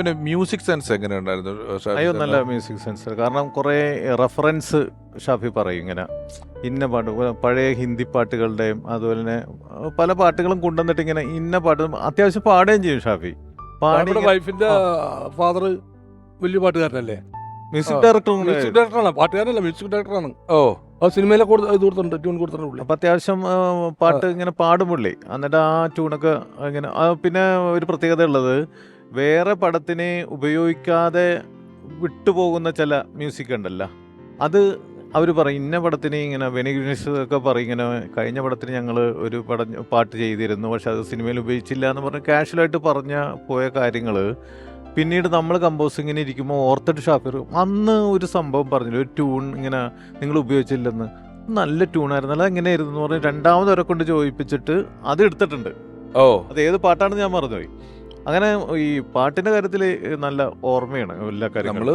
പിന്നെ music sense എങ്ങനെ ഉണ്ടായിരുന്നു ഷാഫി അയ്യോ നല്ല മ്യൂസിക് സെൻസ് കാരണം കുറേ റെഫറൻസ് ഷാഫി പറയും ഇങ്ങനെ. ഇന്ന പാട്ട് പഴയ ഹിന്ദി പാട്ടുകളുടെയും അതുപോലെ തന്നെ പല പാട്ടുകളും കൊണ്ടുവന്നിട്ട് ഇങ്ങനെ ഇന്ന പാട്ട് അത്യാവശ്യം പാടുകയും ചെയ്യും ഷാഫി. പാടി വൈഫിന്റെ ഫാദർ വലിയ പാട്ടുകാരനല്ലേ? മ്യൂസിക് ഡയറക്ടർ മ്യൂസിക് ഡയറക്ടറാണ് പാട്ടുകാരനല്ല മ്യൂസിക് ഡയറക്ടറാണ് ഓ ആ സിനിമയിലെ കൊടുത്തിട്ടുണ്ട് ട്യൂൺ കൊടുത്തിട്ടുണ്ട് അപ്പം അപ്പൊ അത്യാവശ്യം പാട്ട് ഇങ്ങനെ പാടും പുള്ളി. എന്നിട്ട് ആ ട്യൂണൊക്കെ ഇങ്ങനെ പിന്നെ ഒരു പ്രത്യേകത ഉള്ളത് വേറെ പടത്തിനെ ഉപയോഗിക്കാതെ വിട്ടുപോകുന്ന ചില മ്യൂസിക് ഉണ്ടല്ലോ. അത് അവർ പറയും ഇന്ന പടത്തിന് ഇങ്ങനെ വെനിഗ്നീസ് ഒക്കെ പറയും ഇങ്ങനെ കഴിഞ്ഞ പടത്തിന് ഞങ്ങൾ ഒരു പട പാട്ട് ചെയ്തിരുന്നു പക്ഷെ അത് സിനിമയിൽ ഉപയോഗിച്ചില്ല എന്ന് പറഞ്ഞ് കാഷ്വലായിട്ട് പറഞ്ഞ പോയ കാര്യങ്ങൾ പിന്നീട് നമ്മൾ കമ്പോസിങ്ങിന് ഇരിക്കുമ്പോൾ ഓർത്തിട്ട് ഷാഫിർ അന്ന് ഒരു സംഭവം പറഞ്ഞില്ല ഒരു ട്യൂൺ ഇങ്ങനെ നിങ്ങൾ ഉപയോഗിച്ചില്ലെന്ന്. നല്ല ട്യൂണായിരുന്നു അല്ല എങ്ങനെയായിരുന്നു? എന്ന് പറഞ്ഞ് രണ്ടാമത് അവരെ കൊണ്ട് ചോദിപ്പിച്ചിട്ട് അത് എടുത്തിട്ടുണ്ട്. ഓ. അത് ഏത് പാട്ടാണെന്ന് ഞാൻ മറന്നുപോയി. അങ്ങനെ ഈ പാട്ടിന്റെ കാര്യത്തിൽ നല്ല ഓർമ്മയാണ് എല്ലാ കാര്യങ്ങളും.